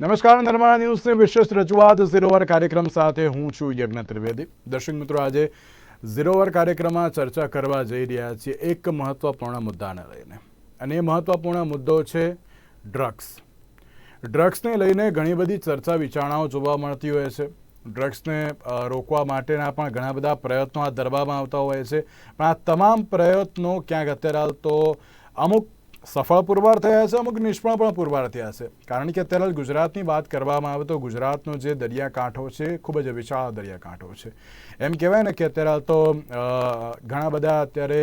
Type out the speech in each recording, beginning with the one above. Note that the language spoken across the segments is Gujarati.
નમસ્કાર, નર્મદા ન્યૂઝની વિશેષ રજૂઆત ઝીરોવર કાર્યક્રમ સાથે હું છું યજ્ઞ ત્રિવેદી. દર્શક મિત્રો, આજે ઝીરોવર કાર્યક્રમમાં ચર્ચા કરવા જઈ રહ્યા છીએ એક મહત્વપૂર્ણ મુદ્દાને લઈને. અને એ મહત્વપૂર્ણ મુદ્દો છે ડ્રગ્સ. ડ્રગ્સને લઈને ઘણી બધી ચર્ચા, વિચારણાઓ જોવા મળતી હોય છે. ડ્રગ્સને રોકવા માટેના પણ ઘણા બધા પ્રયત્નો હાથ ધરવામાં આવતા હોય છે. પણ આ તમામ પ્રયત્નો ક્યાંક અત્યારે હાલ તો અમુક સફળ પુરવાર થયા છે, અમુક નિષ્ફળ પણ પુરવાર થયા છે. કારણ કે અત્યારે ગુજરાતની વાત કરવામાં આવે તો ગુજરાતનો જે દરિયાકાંઠો છે, ખૂબ જ વિશાળ દરિયાકાંઠો છે. એમ કહેવાય ને કે અત્યારે તો ઘણા બધા અત્યારે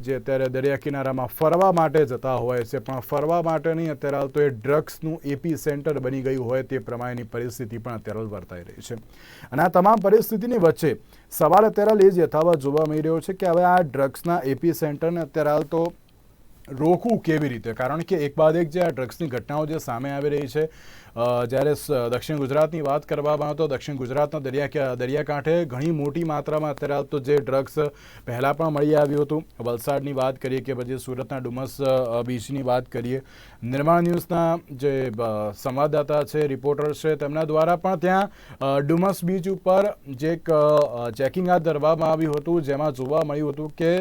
જે અત્યારે દરિયા કિનારામાં ફરવા માટે જતા હોય છે, પણ ફરવા માટે નહીં અત્યારે તો એ ડ્રગ્સનું એપી સેન્ટર બની ગયું હોય તે પ્રમાણેની પરિસ્થિતિ પણ અત્યારે વર્તાઈ રહી છે. અને આ તમામ પરિસ્થિતિની વચ્ચે સવાલ અત્યારે એ જ યથાવત જોવા મળી રહ્યો છે કે હવે આ ડ્રગ્સના એપી સેન્ટરને અત્યારે હાલ તો રોકવું કેવી રીતે? કારણ કે એક બાદ એક જે આ ડ્રગ્સની ઘટનાઓ જે સામે આવી રહી છે જ્યારે દક્ષિણ ગુજરાતની વાત કરવામાં આવે તો દક્ષિણ ગુજરાતના દરિયા દરિયાકાંઠે ઘણી મોટી માત્રામાં અત્યારે તો જે ડ્રગ્સ પહેલાં પણ મળી આવ્યું હતું. વલસાડની વાત કરીએ કે પછી સુરતના ડુમસ બીચની વાત કરીએ. નિર્માણ ન્યૂઝના જે સંવાદદાતા છે, રિપોર્ટર છે, તેમના દ્વારા પણ ત્યાં ડુમસ બીચ ઉપર જે એક ચેકિંગ હાથ ધરવામાં આવ્યું હતું, જેમાં જોવા મળ્યું હતું કે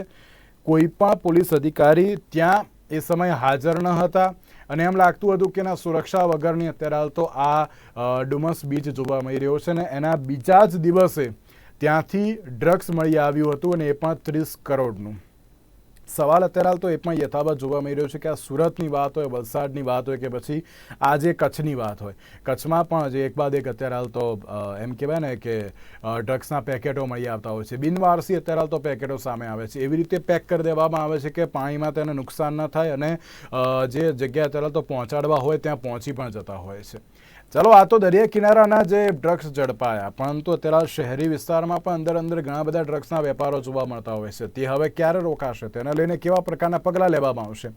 કોઈ પણ પોલીસ અધિકારી ત્યાં એ સમયે હાજર ન હતા અને એમ લાગતું હતું કે ના સુરક્ષા વગરની અત્યારે હાલ તો આ ડુમસ બીચ જોવા મળી રહ્યો છે ને એના બીજા જ દિવસે ત્યાંથી ડ્રગ્સ મળી આવ્યું હતું અને એ પણ ત્રીસ કરોડનું. સવાલ અત્યારે હાલ તો એ પણ યથાવત જોવા મળી રહ્યો છે કે આ સુરતની વાત હોય, વલસાડની વાત હોય કે પછી આજે કચ્છની વાત હોય. કચ્છમાં પણ જે એક બાદ એક અત્યારે હાલ તો એમ કહેવાય ને કે ડ્રગ્સના પેકેટો મળી આવતા હોય છે. બિનવારસી અત્યારે હાલ તો પેકેટો સામે આવે છે. એવી રીતે પેક કરી દેવામાં આવે છે કે પાણીમાં તેને નુકસાન ન થાય અને જે જગ્યા અત્યારે તો પહોંચાડવા હોય, ત્યાં પહોંચી પણ જતા હોય છે. ચલો, આ તો દરિયા કિનારાના જે ડ્રગ્સ ઝડપાયા, પરંતુ અત્યારે શહેરી વિસ્તારમાં પણ અંદર અંદર ઘણા બધા ડ્રગ્સના વેપારો જોવા મળતા હોય છે. તે હવે ક્યારે રોકાશે? તેને લઈને કેવા પ્રકારના પગલાં લેવામાં આવશે?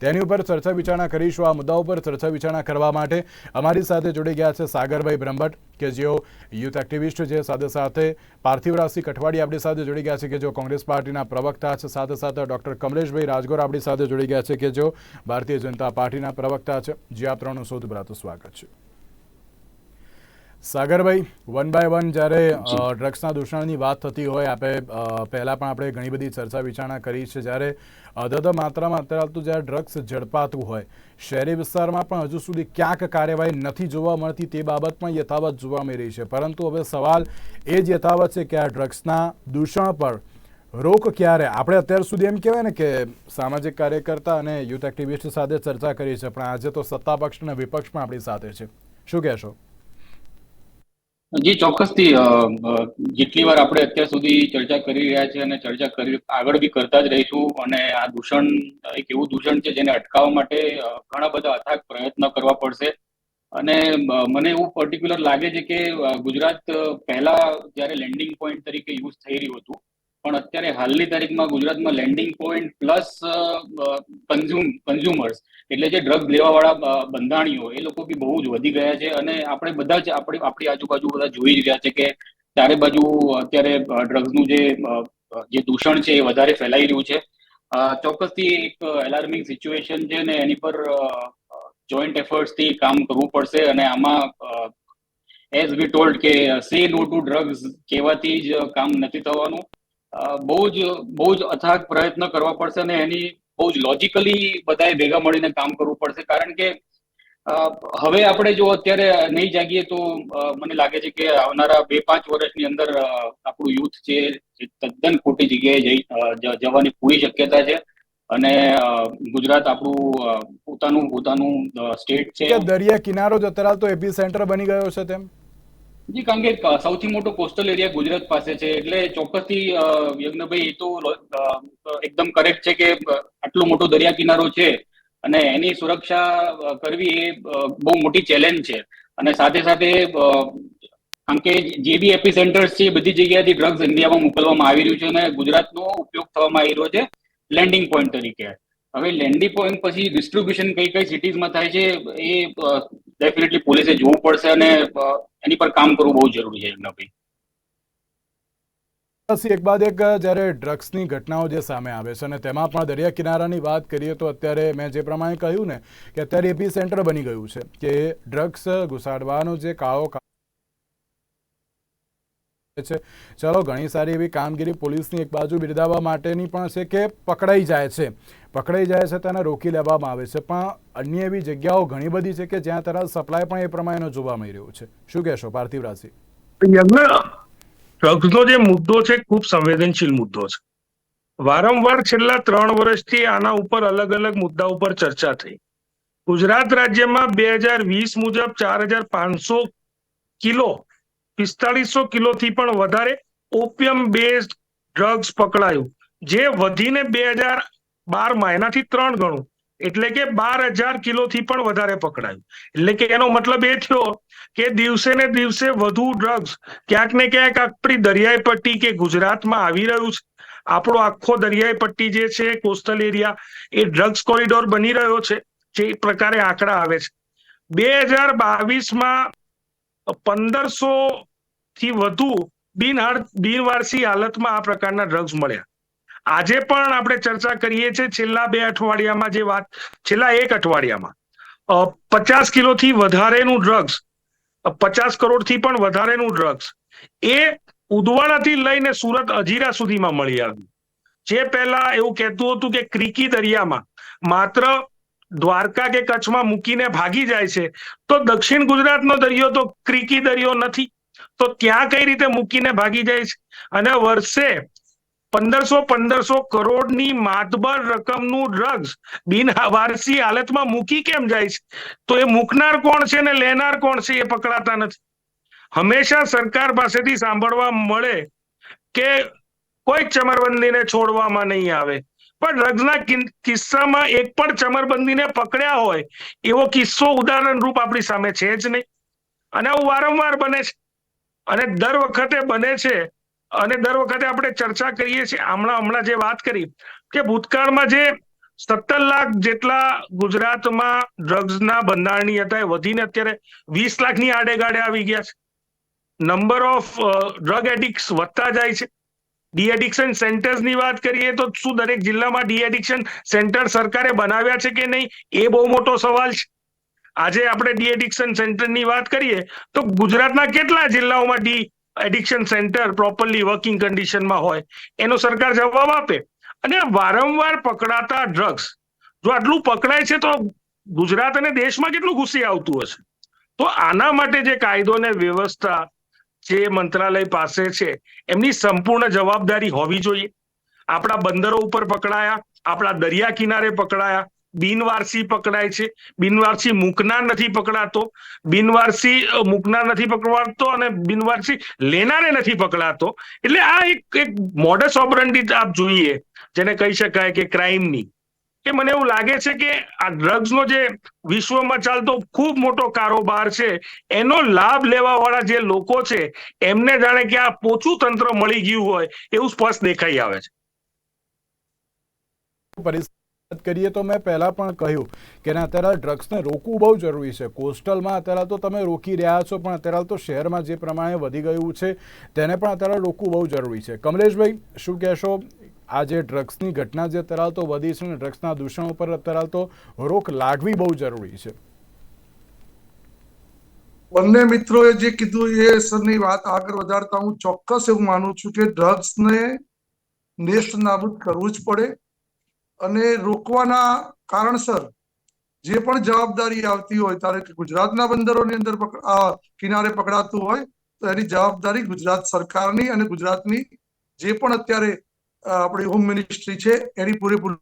તેની ઉપર ચર્ચા વિચારણા કરીશું. આ મુદ્દા ઉપર ચર્ચા વિચારણા કરવા માટે અમારી સાથે જોડી ગયા છે સાગરભાઈ બ્રહ્મભટ્ટ, કે જેઓ યુથ એક્ટિવિસ્ટ છે. સાથે સાથે પાર્થિવરાજસિંહ કઠવાડી આપણી સાથે જોડી ગયા છે, કે જેઓ કોંગ્રેસ પાર્ટીના પ્રવક્તા છે. સાથે સાથે ડૉક્ટર કમલેશભાઈ રાજગોર આપણી સાથે જોડી ગયા છે, કે જેઓ ભારતીય જનતા પાર્ટીના પ્રવક્તા છે. જે આ ત્રણનું પહેલાં સ્વાગત છે. સાગરભાઈ વન બાય વન જ્યારે ડ્રગ્સના દૂષણની વાત થતી હોય આપણે પહેલાં પણ આપણે ઘણી બધી ચર્ચા વિચારણા કરી છે. જ્યારે અધધ માત્રામાં અત્યારે તો જ્યારે ડ્રગ્સ ઝડપાતું હોય શહેરી વિસ્તારમાં પણ હજુ સુધી ક્યાંક કાર્યવાહી નથી જોવા મળતી તે બાબત પણ યથાવત જોવા મળી રહી છે. પરંતુ હવે સવાલ એ જ યથાવત છે કે આ ડ્રગ્સના દૂષણ પર રોક ક્યારે? આપણે અત્યાર સુધી એમ કહેવાય ને કે સામાજિક કાર્યકર્તા અને યુથ એક્ટિવિસ્ટ સાથે ચર્ચા કરી છે પણ આજે તો સત્તા પક્ષ અને વિપક્ષ પણ આપણી સાથે છે. શું કહેશો? જી, ચોક્કસથી જેટલી વાર આપણે અત્યાર સુધી ચર્ચા કરી રહ્યા છે અને ચર્ચા કરી, આગળ બી કરતા જ રહીશું અને આ દૂષણ, એક એવું દૂષણ છે જેને અટકાવવા માટે ઘણા બધા અથાગ પ્રયત્ન કરવા પડશે. અને મને એવું પર્ટિક્યુલર લાગે છે કે ગુજરાત પહેલા જ્યારે લેન્ડિંગ પોઈન્ટ તરીકે યુઝ થઈ રહ્યું હતું પણ અત્યારે હાલની તારીખમાં ગુજરાતમાં landing point plus consume consumers એટલે જે ડ્રગ લેવાવાળા બંધાણીઓ, એ લોકો બી બહુ જ વધી ગયા છે અને આપણે બધા જ આપણી આપણી આજુબાજુ બધા જોઈ જ રહ્યા છે કે ચારે બાજુ અત્યારે ડ્રગ્સનું જે જે દૂષણ છે એ વધારે ફેલાઈ રહ્યું છે. ચોક્કસથી એક એલાર્મિંગ સિચ્યુએશન છે ને એની પર જોઈન્ટ એફર્ટ્સથી કામ કરવું પડશે અને આમાં એઝ વી ટોલ્ડ કે સે નો ટુ ડ્રગ્સ કહેવાથી જ કામ નથી થવાનું. બહુ જ બહુ જ અથાગ પ્રયત્ન કરવા પડશે અને એની બહુ જ લોજિકલી બધાએ ભેગા મળીને કામ કરવું પડશે. કારણ કે હવે આપણે જો અત્યારે નહીં જાગીએ તો મને લાગે છે કે આવનારા બે પાંચ વર્ષની અંદર આપણું યુથ છે તદ્દન ખોટી જગ્યાએ જવાની પૂરી શક્યતા છે. અને ગુજરાત આપણું પોતાનું પોતાનું સ્ટેટ છે. દરિયા કિનારો જ અત્યારે તો એપી સેન્ટર બની ગયો છે તેમ. જી કારણ કે સૌથી મોટો કોસ્ટલ એરિયા ગુજરાત પાસે છે. એટલે ચોક્કસથી યજ્ઞભાઈ, એ તો એકદમ કરેક્ટ છે કે આટલો મોટો દરિયા કિનારો છે અને એની સુરક્ષા કરવી એ બહુ મોટી ચેલેન્જ છે. અને સાથે સાથે કારણ કે જે બી એપી સેન્ટર્સ છે બધી જગ્યાએથી ડ્રગ્સ ઇન્ડિયામાં મોકલવામાં આવી રહ્યું છે અને ગુજરાતનો ઉપયોગ થવામાં આવી રહ્યો છે લેન્ડિંગ પોઈન્ટ તરીકે. હવે લેન્ડિંગ પોઈન્ટ પછી ડિસ્ટ્રીબ્યુશન કઈ કઈ સિટીઝમાં થાય છે એ ડેફિનેટલી પોલીસે જોવું પડશે અને એની પર કામ કરવું બહુ જરૂરી છે એમના ભાઈ. પછી એક બાદ એક જ્યારે ડ્રગ્સની ઘટનાઓ જે સામે આવે છે અને તેમાં પણ દરિયા કિનારાની વાત કરીએ તો અત્યારે મેં જે પ્રમાણે કહ્યું ને, કે અત્યારે એપી સેન્ટર બની ગયું છે કે ડ્રગ્સ ઘુસાડવાનો જે કાળો છે. ચલો, ઘણી સારી એવી કામગીરી પોલીસની એક બાજુ બિરદાવવા માટેની પણ છે કે પકડાઈ જાય છે. પકડાઈ જાય છે, તેને રોકી લેવામાં આવે છે. પણ અન્ય એવી જગ્યાઓ ઘણી બધી છે કે જ્યાં તરફ સપ્લાય પણ એ પ્રમાણેનો જોવા મળી રહ્યો છે. શું કહેશો, પાર્થિવ રાશિ? ડ્રગ્સનો જે મુદ્દો છે, ખૂબ સંવેદનશીલ મુદ્દો છે. વારંવાર છેલ્લા ત્રણ વર્ષથી આના ઉપર અલગ અલગ મુદ્દા ઉપર ચર્ચા થઈ. ગુજરાત રાજ્યમાં બે હજાર વીસ મુજબ ચાર હજાર પાંચસો કિલો પિસ્તાળીસો કિલોથી પણ વધારે ઓપિયમ બેઝ ડ્રગ્સ પકડાયું, જે વધીને બે હજાર બારમાં એનાથી ત્રણ ગણું, એટલે કે બાર હજાર કિલોથી પણ વધારે પકડાયું. એટલે કે એનો મતલબ એ થયો કે દિવસે ને દિવસે વધુ ડ્રગ્સ ક્યાંક ને ક્યાંક આપણી દરિયાઈ પટ્ટી કે ગુજરાતમાં આવી રહ્યું છે. આપણો આખો દરિયાઈ પટ્ટી જે છે, કોસ્ટલ એરિયા, એ ડ્રગ્સ કોરિડોર બની રહ્યો છે, જે પ્રકારે આંકડા આવે છે. બે હજાર બાવીસમાં પંદરસો થી વધુ બિનહાર બિનવારસી હાલતમાં આ પ્રકારના ડ્રગ્સ મળ્યા. આજે પણ આપણે ચર્ચા કરીએ છીએ છેલ્લા બે અઠવાડિયામાં જે વાત, છેલ્લા એક અઠવાડિયામાં. પચાસ કિલોથી વધારેનું ડ્રગ્સ પચાસ કરોડથી પણ વધારેનું ડ્રગ્સ એ ઉદવાડાથી લઈને સુરત અજીરા સુધીમાં મળી આવ્યું. જે પહેલા એવું કહેતું હતું કે ક્રિકી દરિયામાં માત્ર દ્વારકા કે કચ્છમાં મૂકીને ભાગી જાય છે, તો દક્ષિણ ગુજરાતનો દરિયો તો ક્રિકી દરિયો નથી. તો ત્યાં કઈ રીતે મૂકીને ભાગી જાય છે? અને વર્ષે પંદરસો પંદરસો કરોડની માતબર રકમનું ડ્રગ્સ બિનવારસી હાલતમાં મૂકી કેમ જાય છે? તો એ મૂકનાર કોણ છે ને લેનાર કોણ છે એ પકડાતા નથી. હંમેશા સરકાર પાસેથી સાંભળવા મળે કે કોઈ ચમરબંધીને છોડવામાં નહીં આવે. પણ ડ્રગ્સના કિસ્સામાં એક પણ ચમરબંધીને પકડ્યા હોય એવો કિસ્સો ઉદાહરણ રૂપ આપણી સામે છે જ નહીં. અને આવું વારંવાર બને છે. અને દર વખતે બને છે. અને દર વખતે આપણે ચર્ચા કરીએ છીએ. હમણાં હમણાં જે વાત કરી કે ભૂતકાળમાં જે સત્તર લાખ જેટલા ગુજરાતમાં ડ્રગ્સના બંધારણી હતા, એ વધીને અત્યારે વીસ લાખની આડેગાડે આવી ગયા છે. નંબર ઓફ ડ્રગ એડિક્ટ વધતા જાય છે. ડી એડિક્શન સેન્ટર્સની વાત કરીએ તો શું દરેક જિલ્લામાં ડી એડિક્શન સેન્ટર સરકારે બનાવ્યા છે કે નહીં? એ બહુ મોટો સવાલ છે. આજે આપણે ડી એડિક્શન સેન્ટરની વાત કરીએ, તો ગુજરાતના કેટલા જિલ્લાઓમાં de addiction centre properly working કન્ડિશનમાં હોય? એનો સરકાર જવાબ આપે. અને વારંવાર પકડાતા ડ્રગ્સ જો આટલું પકડાય છે તો ગુજરાત અને દેશમાં કેટલું ઘૂસી આવતું હશે? તો આના માટે જે કાયદો અને વ્યવસ્થા જે મંત્રાલય પાસે છે, એમની સંપૂર્ણ જવાબદારી હોવી જોઈએ. આપણા બંદરો ઉપર પકડાયા, આપણા દરિયા કિનારે પકડાયા બિનવારસી પકડાય છે. બિનવારસી મૂકનાર નથી પકડાતો. બિનવારસી મૂકનાર નથી પકડાતો અને બિનવારસી લેનારે નથી પકડાતો. એટલે આ એક એક મોડસ ઓપરન્ડી આપ જોઈએ, જેને કહી શકાય કે ક્રાઇમની કે મને એવું લાગે છે કે આ ડ્રગ્સનો જે વિશ્વમાં ચાલતો ખૂબ મોટો કારોબાર છે, એનો લાભ લેવા વાળા જે લોકો છે, એમને જાણે કે આ પોચું તંત્ર મળી ગયું હોય, એવું સ્પષ્ટ દેખાઈ આવે છે. વાત કરીએ તો મેં પહેલા પણ કહ્યું કે અત્યારે ડ્રગ્સને રોકવું બહુ જરૂરી છે. કોસ્ટલમાં અત્યારે તો તમે રોકી રહ્યા છો, પણ અત્યારે તો શહેરમાં જે પ્રમાણે વધી ગયું છે, તેને પણ અત્યારે રોકવું બહુ જરૂરી છે. કમલેશભાઈ, શું કહેશો? આ જે ડ્રગ્સની ઘટના જે અત્યારે તો વધી છે ને ડ્રગ્સના દૂષણ ઉપર અત્યારે તો રોક લાગવી બહુ જરૂરી છે. બંને મિત્રોએ જે કીધું એ સરની વાત આગળ વધારતા હું ચોક્કસ એવું માનું છું કે ડ્રગ્સને નેસ્ત નાબૂદ કરવું જ પડે. અને રોકવાના કારણસર જે પણ જવાબદારી આવતી હોય ત્યારે ગુજરાતના બંદરોની અંદર કિનારે પકડાતું હોય, તો એની જવાબદારી ગુજરાત સરકારની અને ગુજરાતની જે પણ અત્યારે આપણી હોમ મિનિસ્ટ્રી છે, એની પૂરેપૂરી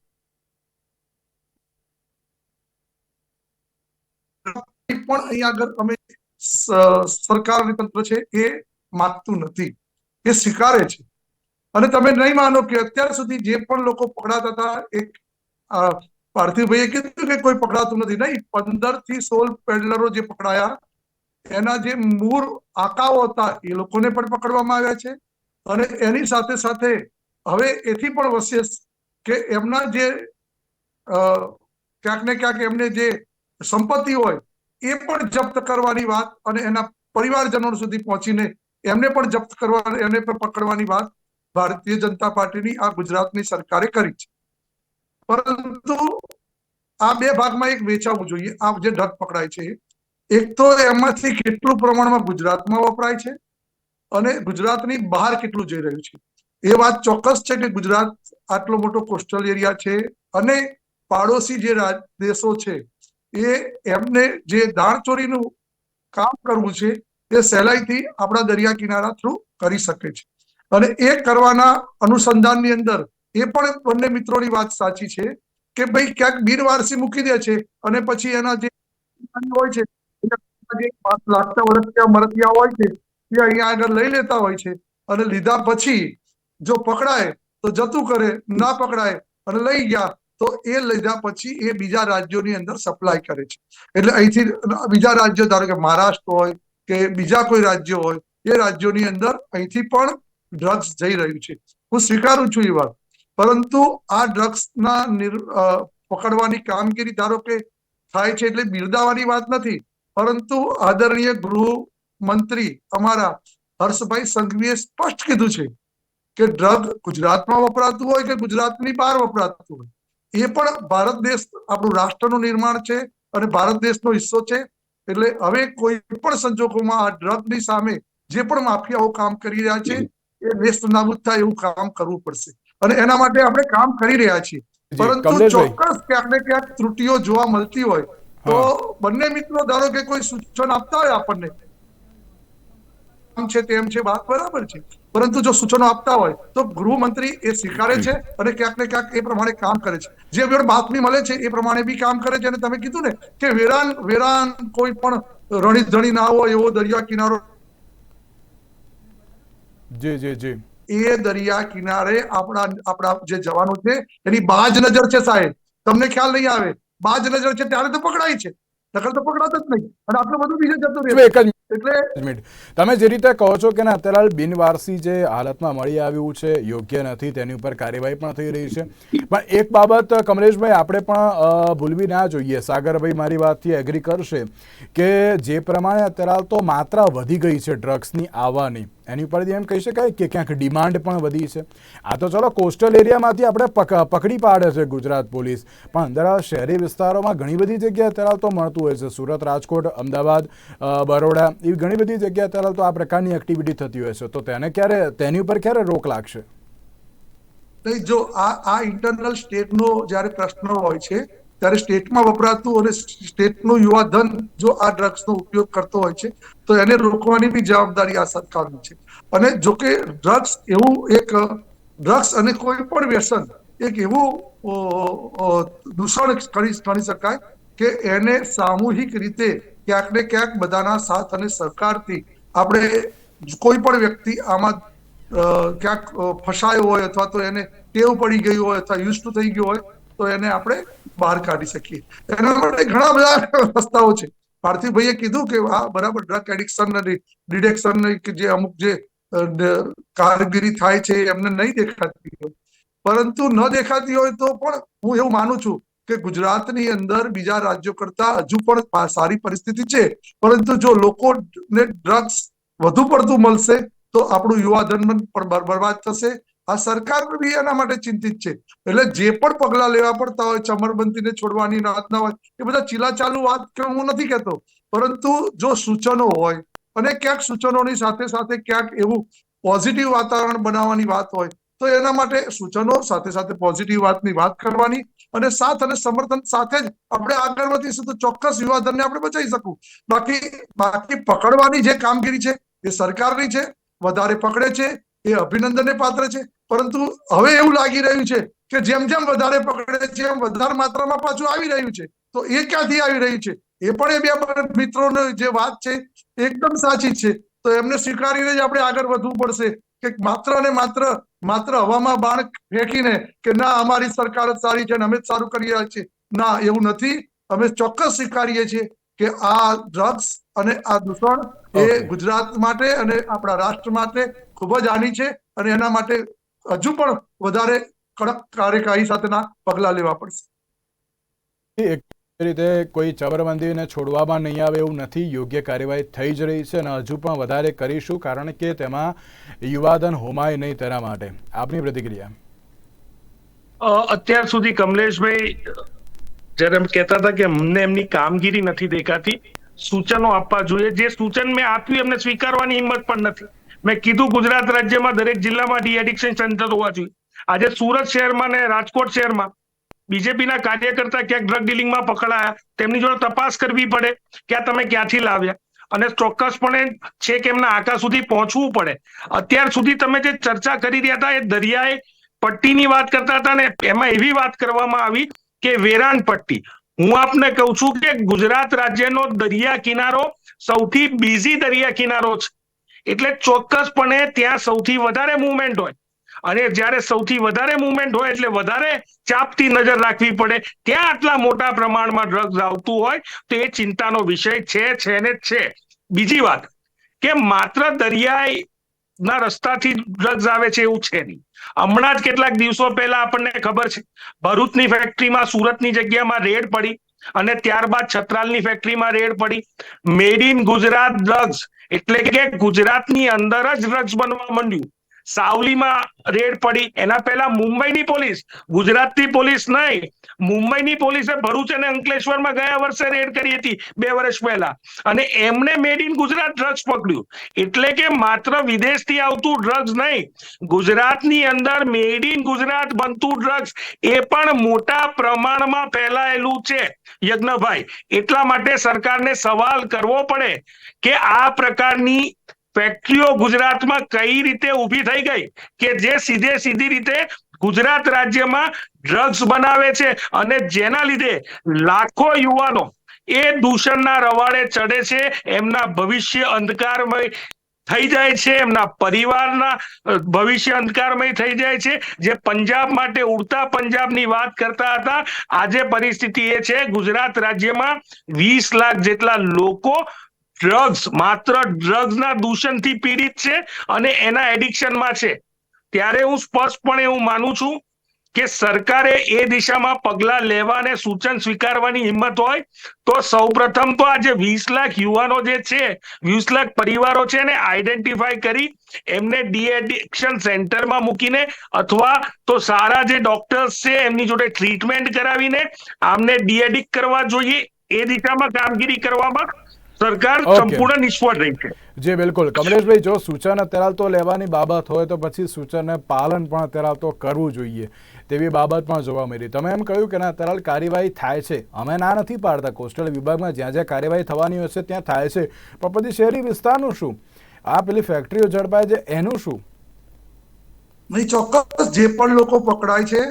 પણ અહીંયા આગળ અમે સરકારની તંત્ર છે એ માગતું નથી, એ સ્વીકારે છે. અને તમે નહીં માનો કે અત્યાર સુધી જે પણ લોકો પકડાતા હતા, એક પાર્થિવભાઈએ કીધું કે કોઈ પકડાતું નથી. નહીં પંદરથી સોળ પેડલરો જે પકડાયા, એના જે મૂળ આકાઓ હતા, એ લોકોને પણ પકડવામાં આવ્યા છે. અને એની સાથે સાથે હવે એથી પણ વશેષ કે એમના જે ક્યાંક ને ક્યાંક એમને જે સંપત્તિ હોય, એ પણ જપ્ત કરવાની વાત અને એના પરિવારજનો સુધી પહોંચીને એમને પણ જપ્ત કરવા એમને પણ પકડવાની વાત ભારતીય જનતા પાર્ટીની આ ગુજરાતની સરકારે કરી છે. પરંતુ આ બે ભાગમાં એક વેચાવું જોઈએ. આ જે ડ્રગ પકડાય છે, એક તો એમાંથી કેટલું પ્રમાણમાં ગુજરાતમાં વપરાય છે અને ગુજરાતની બહાર કેટલું જઈ રહ્યું છે. એ વાત ચોક્કસ છે કે ગુજરાત આટલો મોટો કોસ્ટલ એરિયા છે અને પાડોશી જે દેશો છે, એ એમને જે દાણચોરીનું કામ કરવું છે, એ સહેલાઈથી આપણા દરિયા કિનારા થ્રુ કરી શકે છે. અને એ કરવાના અનુસંધાનની અંદર એ પણ બંને મિત્રોની વાત સાચી છે કે ભાઈ ક્યાંક બિનવારસી મૂકી દે છે અને પછી એના જે હોય છે લાગતા વળગતા મરતિયા હોય છે, એ અહીંયા આગળ લઈ લેતા હોય છે. અને લીધા પછી જો પકડાય, તો જતું કરે, ના પકડાય અને લઈ ગયા, તો એ લીધા પછી એ બીજા રાજ્યોની અંદર સપ્લાય કરે છે. એટલે અહીંથી બીજા રાજ્યો ધારો કે મહારાષ્ટ્ર હોય કે બીજા કોઈ રાજ્યો હોય, એ રાજ્યોની અંદર અહીંથી પણ ડ્રગ્સ જઈ રહ્યું છે. હું સ્વીકારું છું એ વાત. પરંતુ આ ડ્રગ્સના પકડવાની કામગીરી ધારો કે થાય છે એટલે બિરદાવાની વાત નથી. પરંતુ આદરણીય ગૃહ મંત્રી અમારા હર્ષભાઈ સંઘવીએ સ્પષ્ટ કીધું છે કે ડ્રગ ગુજરાતમાં વપરાતું હોય કે ગુજરાતની બહાર વપરાતું હોય. એ પણ ભારત દેશ, આપણું રાષ્ટ્રનું નિર્માણ છે અને ભારત દેશનો હિસ્સો છે. એટલે હવે કોઈ પણ સંજોગોમાં આ ડ્રગની સામે જે પણ માફિયાઓ કામ કરી રહ્યા છે એ નેસ્ત નાબૂદ થાય એવું કામ કરવું પડશે. અને એના માટે આપણે કામ કરી રહ્યા છીએ. પરંતુ ચોક્કસ ક્યાંક ને ક્યાંક ત્રુટીઓ જોવા મળતી હોય તો બંને મિત્રો ધારો કે કોઈ સૂચન આપતા હોય આપણને આમ છે તેમ છે વાત બરાબર છે. પરંતુ જો સૂચનો આપતા હોય તો ગૃહમંત્રી એ સ્વીકારે છે અને ક્યાંક ને ક્યાંક એ પ્રમાણે કામ કરે છે. જે પણ બાતમી મળે છે એ પ્રમાણે બી કામ કરે છે. અને તમે કીધું ને કે વેરાન વેરાન કોઈ પણ રણી ધણી ના હોય એવો દરિયા કિનારો જી જી જી. એ દરિયા કિનારે આપણા આપણા જે જવાનો છે એની બાજ નજર છે સાહેબ. તમને ખ્યાલ નહીં આવે. બાજ નજર છે ત્યારે તો પકડાય છે. નકર તો પકડાતો જ નહીં. અને આટલું બધું બીજે જતું રહે એટલે તમે જે રીતે કહો છો કે ના અત્યારે હાલ બિનવારસી જે હાલતમાં મળી આવ્યું છે યોગ્ય નથી તેની ઉપર કાર્યવાહી પણ થઈ રહી છે. પણ એક બાબત કમલેશભાઈ આપણે પણ ભૂલવી ના જોઈએ. સાગરભાઈ મારી વાતથી એગ્રી કરશે કે જે પ્રમાણે અત્યારે હાલ તો માત્રા વધી ગઈ છે ડ્રગ્સની આવવાની. એની ઉપરથી એમ કહી શકાય કે ક્યાંક ડિમાન્ડ પણ વધી છે. આ તો ચલો કોસ્ટલ એરિયામાંથી આપણે પક- પકડી પાડે છે ગુજરાત પોલીસ. પણ અંદર શહેરી વિસ્તારોમાં ઘણી બધી જગ્યાએ અત્યારે તો મળતું હોય છે. સુરત રાજકોટ અમદાવાદ અ, એવી ઘણી બધી જગ્યાએ અત્યારે તો આ પ્રકારની એક્ટિવિટી થતી હોય છે. તો તેને ક્યારે, તેની ઉપર ક્યારે રોક લાગશે? નહીં, જો આ આ ઇન્ટરનલ સ્ટેટનો જ્યારે પ્રશ્ન હોય છે, ત્યારે સ્ટેટમાં વપરાતું અને સ્ટેટનું યુવા ધન જો આ ડ્રગ્સનો ઉપયોગ કરતો હોય છે, તો એને રોકવાની બી જવાબદારી આ સરકારની છે. અને જો કે ડ્રગ્સ એવું એક ડ્રગ્સ અને કોઈ પણ વ્યસન એક એવું દૂષણ ગણી શકાય કે એને સામૂહિક રીતે ક્યાંક ને ક્યાંક બધાના સાથ અને સહકારથી આપણે કોઈ પણ વ્યક્તિ આમાં ક્યાંક ફસાયો હોય અથવા તો એને ટેવ પડી ગઈ હોય અથવા યુઝ થઈ ગયો હોય, તો એને આપણે બહાર કાઢી શકીએ. એના માટે ઘણા બધા રસ્તાઓ છે. પાર્થિવભાઈએ કીધું કે આ બરાબર ડ્રગ એડિક્શન ડિડેક્શન કે જે અમુક જે કારગીરી થાય છે એમને નહીં દેખાતી હોય. પરંતુ ન દેખાતી હોય તો પણ હું એવું માનું છું કે ગુજરાતની અંદર બીજા રાજ્યો કરતા હજુ પણ સારી પરિસ્થિતિ છે. પરંતુ જો લોકોને ડ્રગ્સ વધુ પડતું મળશે, તો આપણું યુવાધન પણ બરબાદ થશે. આ સરકાર બી એના માટે ચિંતિત છે. એટલે જે પણ પગલા લેવા પડતા હોય, ચમરબંધીને છોડવાની વાત ના હોય, એ બધા ચીલાચાલુ વાત કે હું નથી કહેતો. પરંતુ જો સૂચનો હોય અને ક્યાંક સૂચનોની સાથે સાથે ક્યાંક એવું પોઝિટિવ વાતાવરણ બનાવવાની વાત હોય તો એના માટે સૂચનો, સાથે સાથે પોઝિટિવ વાતની વાત કરવાની અને સાથ અને સમર્થન સાથે જ આપણે આગળ વધીશું તો ચોક્કસ વિવાદનને આપણે બચાવી શકું. બાકી બાકી પકડવાની જે કામગીરી છે એ સરકારની છે, વધારે પકડે છે, એ અભિનંદનને પાત્ર છે. પરંતુ હવે એવું લાગી રહ્યું છે કે જેમ જેમ વધારે પકડે છે એમ વધારે માત્રામાં પાછું આવી રહ્યું છે, તો એ ક્યાંથી આવી રહ્યું છે? એ પણ એ બે મિત્રોની જે વાત છે એકદમ સાચી છે. તો એમને સ્વીકારીને જ આપણે આગળ વધવું પડશે. કે માત્ર ને માત્ર માત્ર હવામાં બાણ ફેંકીને કે ના અમારી સરકાર જ સારી છે અને અમે જ સારું કરી રહ્યા છીએ. ના એવું નથી. અમે ચોક્કસ સ્વીકારીએ છીએ કે આ ડ્રગ્સ અને આ દૂષણ એ ગુજરાત માટે અને આપણા રાષ્ટ્ર માટે ખૂબ જ હાનિ છે અને એના માટે હજુ પણ વધારે કડક કાર્યકારી સાથેના પગલા લેવા પડશે. રીતે કોઈ ચબરબંધીને છોડવામાં નહીં આવે એવું નથી. યોગ્ય કાર્યવાહી થઈ જ રહી છે અને હજુ પણ વધારે કરીશું કારણ કે તેમાં યુવાધન હોમાય નહીં તેના માટે. આપની પ્રતિક્રિયા? અત્યાર સુધી કમલેશભાઈ, જ્યારે એમ કહેતા હતા કે અમને એમની કામગીરી નથી દેખાતી, સૂચનો આપવા જોઈએ. જે સૂચન મેં આપ્યું એમને સ્વીકારવાની હિંમત પણ નથી. મેં કીધું ગુજરાત રાજ્યમાં દરેક જિલ્લામાં ડી એડિક્શન સેન્ટર હોવા જોઈએ. આજે સુરત શહેરમાં ને રાજકોટ શહેરમાં બીજેપીના કાર્યકર્તા ક્યાંક ડ્રગ ડીલિંગમાં પકડાયા. તેમની જોડે તપાસ કરવી પડે કે આ તમે ક્યાંથી લાવ્યા. અને ચોક્કસપણે છે કે એમના આકા સુધી પહોંચવું પડે. અત્યાર સુધી તમે જે ચર્ચા કરી રહ્યા હતા એ દરિયાએ પટ્ટીની વાત કરતા હતા ને એમાં એવી વાત કરવામાં આવી કે વેરાન પટ્ટી. હું આપને કહું છું કે ગુજરાત રાજ્યનો દરિયા કિનારો સૌથી બીઝી દરિયા કિનારો છે. એટલે ચોક્કસપણે ત્યાં સૌથી વધારે મુવમેન્ટ હોય. અને જ્યારે સૌથી વધારે મુવમેન્ટ હોય એટલે વધારે ચાપતી નજર રાખવી પડે. ત્યાં આટલા મોટા પ્રમાણમાં ડ્રગ્સ આવતું હોય, તો એ ચિંતાનો વિષય છે છે ને છે. બીજી વાત, કે માત્ર દરિયાઈ ના રસ્તાથી ડ્રગ્સ આવે છે એવું છે નહીં. હમણાં જ કેટલાક દિવસો પહેલા આપણને ખબર છે, ભરૂચની ફેક્ટરીમાં સુરતની જગ્યામાં રેડ પડી અને ત્યારબાદ છત્રાલની ફેક્ટરીમાં રેડ પડી. મેડ ઇન ગુજરાત ડ્રગ્સ એટલે કે ગુજરાતની અંદર જ ડ્રગ્સ બનવા માંડ્યું. સાવલીમાં રેડ પડી. એના પહેલા મુંબઈની પોલીસ, ગુજરાતની પોલીસ નહીં. મુંબઈની પોલીસે ભરૂચ અને અંકલેશ્વરમાં ગયા વર્ષે રેડ કરી હતી, બે વર્ષ પહેલા. અને એમને મેડ ઇન ગુજરાત ડ્રગ્સ પકડ્યું. એટલે કે માત્ર વિદેશથી આવતું ડ્રગ્સ નહીં. ગુજરાતની અંદર મેડ ઇન ગુજરાત બનતું ડ્રગ્સ એ પણ મોટા પ્રમાણમાં ફેલાયેલું છે, યજ્ઞભાઈ. એટલા માટે સરકારને સવાલ કરવો પડે કે આ પ્રકારની ફેક્ટરીઓ ગુજરાતમાં કઈ રીતે ઊભી થઈ ગઈ કે જે સીધે સીધી રીતે ગુજરાત રાજ્યમાં ડ્રગ્સ બનાવે છે અને જેના લીધે લાખો યુવાનો એ દૂષણના રવાડે ચડે છે, એમના ભવિષ્ય અંધકારમય થઈ જાય છે, એમના પરિવારના ભવિષ્ય અંધકારમય થઈ જાય છે. જે પંજાબ માટે ઉડતા પંજાબની વાત કરતા હતા, આજે પરિસ્થિતિ એ છે, ગુજરાત રાજ્યમાં વીસ લાખ જેટલા લોકો ડ્રગ્સ માત્ર ડ્રગ્સના દૂષણથી પીડિત છે અને એના એડિક્શનમાં છે. ત્યારે હું સ્પષ્ટપણે એવું માનું છું કે સરકારે એ દિશામાં પગલા લેવા અને સૂચન સ્વીકારવાની હિંમત હોય તો સૌપ્રથમ તો આજે વીસ લાખ યુવાનો જે છે, વીસ લાખ પરિવારો છે એને આઈડેન્ટિફાઈ કરી એમને ડીએડિક્શન સેન્ટરમાં મૂકીને અથવા તો સારા જે ડોક્ટર્સ છે એમની જોડે ટ્રીટમેન્ટ કરાવીને આમને ડીએડિક્ટ કરવા જોઈએ. એ દિશામાં કામગીરી કરવામાં સરકાર સંપૂર્ણ નિષ્ફળ રહી છે. જે બિલકુલ. કમલેશભાઈ જો સૂચન અત્યારે તો લેવાની બાબત હોય તો પછી સૂચનને પાલન પણ અત્યારે તો કરવું જોઈએ તેવી બાબત પણ જોવા મળી. તમે એમ કહ્યું કે ના અત્યારે કાર્યવાહી થાય છે. અમે ના નથી પાડતા. કોસ્ટલ વિભાગમાં જ્યાં જ્યાં કાર્યવાહી થવાની હોય છે ત્યાં થાય છે. પણ પછી શહેરી વિસ્તારનું શું? આ પેલી ફેક્ટરીઓ ઝડપાય છે એનું શું? નહીં ચોક્કસ જે પણ લોકો પકડાય છે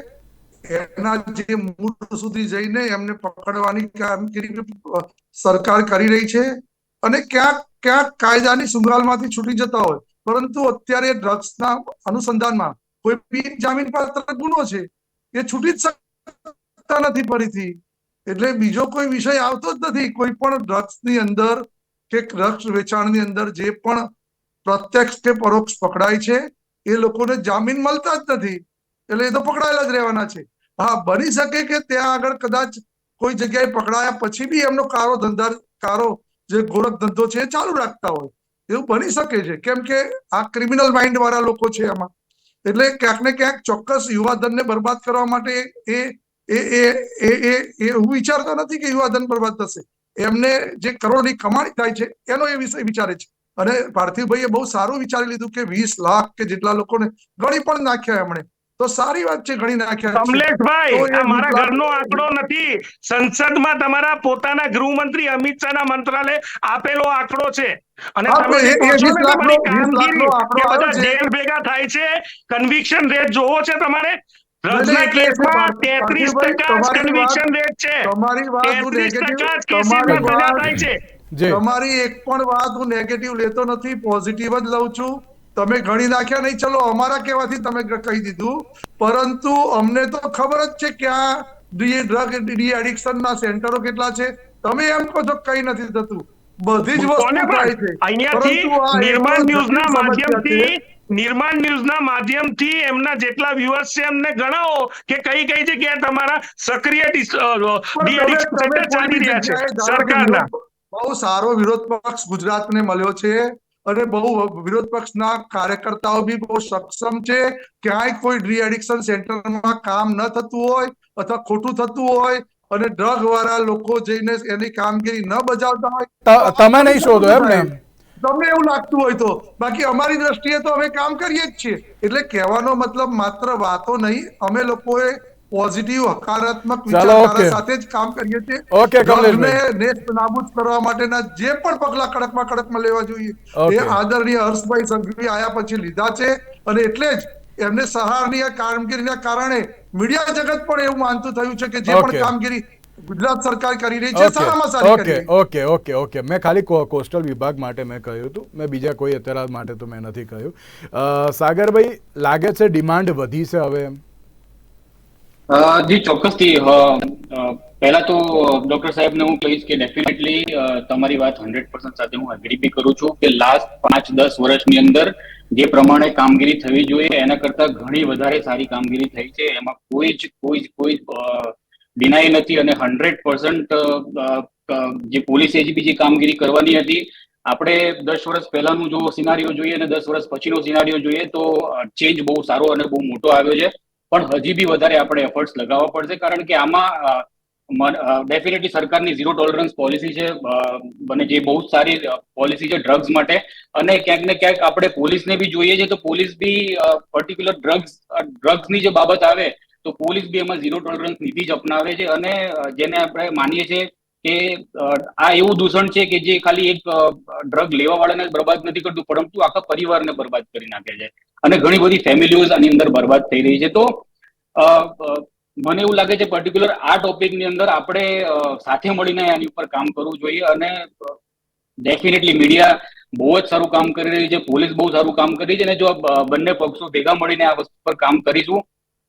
એના જે મૂળ સુધી જઈને એમને પકડવાની કામગીરી સરકાર કરી રહી છે અને ક્યાંક ક્યાંક કાયદાની સુંગાલમાંથી છૂટી જતા હોય. પરંતુ અત્યારે ડ્રગ્સના અનુસંધાનમાં કોઈ બિન જામીન પાત્ર ગુનો છે, એ છૂટી જ શકતા નથી ફરીથી. એટલે બીજો કોઈ વિષય આવતો જ નથી. કોઈ પણ ડ્રગ્સની અંદર કે ડ્રગ્સ વેચાણની અંદર જે પણ પ્રત્યક્ષ કે પરોક્ષ પકડાય છે, એ લોકોને જામીન મળતા જ નથી. એટલે એ તો પકડાયેલા જ રહેવાના છે. હા, બની શકે કે ત્યાં આગળ કદાચ કોઈ જગ્યાએ પકડાયા પછી બી એમનો કારો ધંધા કારો જે ગોરખ ધંધો છે એ ચાલુ રાખતા હોય. એવું બની શકે છે. કેમ કે આ ક્રિમિનલ માઇન્ડ વાળા લોકો છે એમાં એટલે ક્યાંક ને ક્યાંક ચોક્કસ યુવાધનને બરબાદ કરવા માટે એ એ એ એ એ એ હું વિચારતા નથી કે યુવાધન બરબાદ થશે. એમને જે કરોડની કમાણી થાય છે, એનો એ વિષય વિચારે છે. અને પાર્થિવભાઈએ બહુ સારું વિચારી લીધું કે વીસ લાખ કે જેટલા લોકોને ગણી પણ નાખ્યા એમણે. તો સારી વાત છે ગણી નાખ્યા કમલેશભાઈ આ મારા ઘરનો આંકડો નથી. સંસદમાં તમારા પોતાના ગૃહમંત્રી અમિત શાહના મંત્રાલય આપેલો આંકડો છે. અને તમે કામગીરી બધા જેલ ભેગા થાય છે. કન્વિક્શન રેટ જોવો છે તમારે? નહીં, કેસમાં તેત્રીસ ટકા કન્વિક્શન રેટ છે. તમારી વાત તેત્રીસ ટકા કેસીસમાં સજા થાય છે. તમારી એક પણ વાત હું નેગેટિવ લેતો નથી પોઝિટિવ જ લઉં છું. તમે ગણી નાખ્યા નહીં. ચલો અમારા કહેવાથી તમે કહી દીધું. પરંતુ અમને તો ખબર જ છે કે આ ડ્રગ ડી એડિક્શન ના સેન્ટરો કેટલા છે. તમે એમ કહો છો કઈ નથી થતું. બધી જ વસ્તુ થાય છે. અહીંયાથી નિર્માણ ન્યૂઝના માધ્યમથી નિર્માણ ન્યૂઝના માધ્યમથી એમના જેટલા વ્યુઅર્સ છે એમને ગણાવો કે કઈ કઈ જગ્યાએ તમારા સક્રિય ચાલી રહ્યા છે સરકારના. બહુ સારો વિરોધ પક્ષ ગુજરાતને મળ્યો છે. અને બહુ વિરોધ પક્ષના કાર્યકર્તાઓ બી બહુ સક્ષમ છે. ક્યાંય કોઈ ડી એડિક્શન સેન્ટરમાં કામ ન થતું હોય અથવા ખોટું થતું હોય અને ડ્રગ વાળા લોકો જઈને એની કામગીરી ન બજાવતા હોય તમે નહીં શોધો એમ ને? તમને એવું લાગતું હોય તો. બાકી અમારી દ્રષ્ટિએ તો અમે કામ કરીએ જ છીએ. એટલે કહેવાનો મતલબ માત્ર વાતો નહીં. અમે લોકોએ પોઝિટિવ હકારાત્મક વિચારધારા સાથે જ કામ કરીએ છીએ. ઓકે, કમલેશભાઈ. નેસ્ત નાબૂદ કરવા માટેના જે પણ પગલા કડકમાં કડકમાં લેવા જોઈએ એ આદરણીય હર્ષભાઈ સંઘવી આયા પછી લીધા છે અને એટલે જ એમને સહારની કામગીરીના કારણે મીડિયા જગત પણ એવું માનતું થયું છે કે જે પણ કામગીરી ગુજરાત સરકાર કરી રહી છે સારામાં સારી ઓકે ઓકે ઓકે ઓકે. મેં ખાલી કોસ્ટલ વિભાગ માટે મેં કહ્યું હતું. મેં બીજા કોઈ અત્યારે માટે તો મેં નથી કહ્યું. સાગરભાઈ લાગે છે ડિમાન્ડ વધી છે હવે એમ? જી, ચોક્કસથી. પહેલા તો, ડોક્ટર સાહેબને હું કહીશ કે ડેફિનેટલી તમારી વાત હંડ્રેડ પર્સન્ટ સાથે હું એગ્રી બી કરું છું કે લાસ્ટ પાંચ, દસ વર્ષની અંદર જે પ્રમાણે કામગીરી થવી જોઈએ, એના કરતા ઘણી વધારે સારી કામગીરી થઈ છે. એમાં કોઈ જ કોઈ જ, કોઈ ડિનાય નથી અને હંડ્રેડ પર્સન્ટ જે પોલીસ બી જે કામગીરી કરવાની હતી. આપણે દસ વર્ષ પહેલાનું જો સિનારીઓ જોઈએ અને દસ વર્ષ પછીનો સિનારીઓ જોઈએ તો ચેન્જ બહુ સારો અને બહુ મોટો આવ્યો છે. પણ હજી બી વધારે આપણે એફર્ટ્સ લગાવવા પડશે, કારણ કે આમાં ડેફિનેટલી સરકારની ઝીરો ટોલરન્સ પોલિસી છે મને જે બહુ જ સારી પોલિસી છે ડ્રગ્સ માટે. અને ક્યાંક ને ક્યાંક આપણે પોલીસને બી જોઈએ છે, તો પોલીસ બી પર્ટિક્યુલર ડ્રગ્સ ડ્રગ્સની જે બાબત આવે, તો પોલીસ બી એમાં ઝીરો ટોલરન્સ નીતિ જ અપનાવે છે. અને જેને આપણે માનીએ છીએ કે આ એવું દૂષણ છે કે જે ખાલી એક ડ્રગ લેવા વાળાને બરબાદ નથી કરતું, પરંતુ આખા પરિવારને બરબાદ કરી નાખે છે. અને ઘણી બધી ફેમિલીઓ આની અંદર બરબાદ થઈ રહી છે. તો મને એવું લાગે છે પર્ટિક્યુલર આ ટોપિકની અંદર આપણે સાથે મળીને આની ઉપર કામ કરવું જોઈએ અને ડેફિનેટલી મીડિયા બહુ જ સારું કામ કરી રહી છે. પોલીસ બહુ સારું કામ કરી છે અને જો બંને પક્ષો ભેગા મળીને આ વસ્તુ પર કામ કરીશું,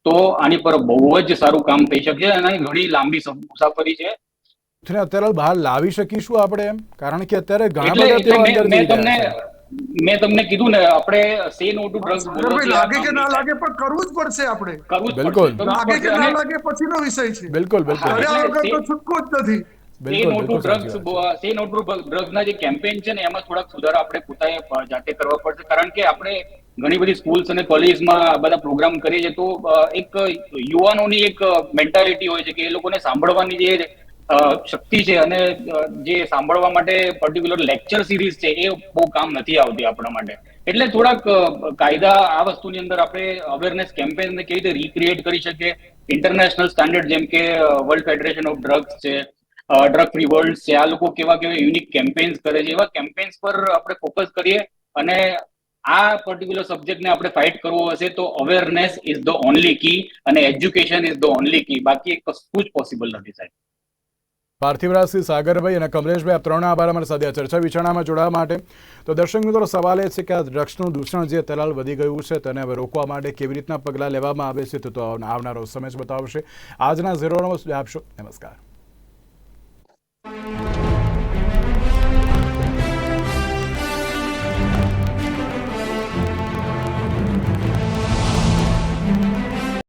તો આની પર બહુ જ સારું કામ થઈ શકશે અને ઘણી લાંબી મુસાફરી છે. ને અત્યારે બહાર લાવી શકીશું આપણે એમ કારણ કે અત્યારે ઘણા બધા તેઓ અંદર જઈ તમને રહ્યા છે. મેં તમને કીધું ને આપણે સે નો ટુ ડ્રગ્સ સાગરભાઈ, લાગે કે ના લાગે પણ કરવું જ પડશે આપણે. કરવું જ બિલકુલ. લાગે કે ના લાગે પછીનો વિષય છે. બિલકુલ બિલકુલ. કર્યા વગર તો છૂટકો જ નથી. સે નો ટુ ડ્રગ્સ સાચી વાત છે. સે નો ટુ ડ્રગ્સના જે કેમ્પેન છે ને એમાં થોડાક સુધારા આપણે પોતાએ જાતે કરવા પડશે. કારણ કે આપણે ઘણી બધી સ્કૂલ્સ અને કોલેજમાં આ બધા પ્રોગ્રામ કરીએ છીએ તો એક યુવાનોની એક મેન્ટાલિટી હોય છે કે એ લોકોને સાંભળવાની જે શક્તિ છે અને જે સાંભળવા માટે પર્ટિક્યુલર લેક્ચર સિરીઝ છે, એ બહુ કામ નથી આવતી આપણા માટે. એટલે થોડાક કાયદા આ વસ્તુની અંદર આપણે અવેરનેસ કેમ્પેન કેવી રીતે રીક્રિએટ કરી શકીએ? ઇન્ટરનેશનલ સ્ટાન્ડર્ડ જેમ કે વર્લ્ડ ફેડરેશન ઓફ ડ્રગ્સ છે ડ્રગ ફ્રી વર્લ્ડ છે, આ લોકો કેવા કેવા યુનિક કેમ્પેન્સ કરે છે. એવા કેમ્પેન્સ પર આપણે ફોકસ કરીએ અને આ પર્ટિક્યુલર સબ્જેક્ટને આપણે ફાઇટ કરવો હશે તો awareness is the only key અને education is the only key બાકી કશું જ પોસિબલ નથી સાહેબ. પાર્થિવરાજસિંહ સાગરભાઈ અને કમલેશભાઈ, આ ત્રણ આભાર અમારી સાથે ચર્ચા વિચારણામાં જોડાવા માટે. તો દર્શક મિત્રો, સવાલ એ છે કે આ ડ્રગ્સનું દૂષણ જે તલાલ વધી ગયું છે, તેને હવે રોકવા માટે કેવી રીતના પગલાં લેવામાં આવે છે, તો આવનારો સમય જ બતાવશે. આજના ઝીરોનો આપશો. નમસ્કાર.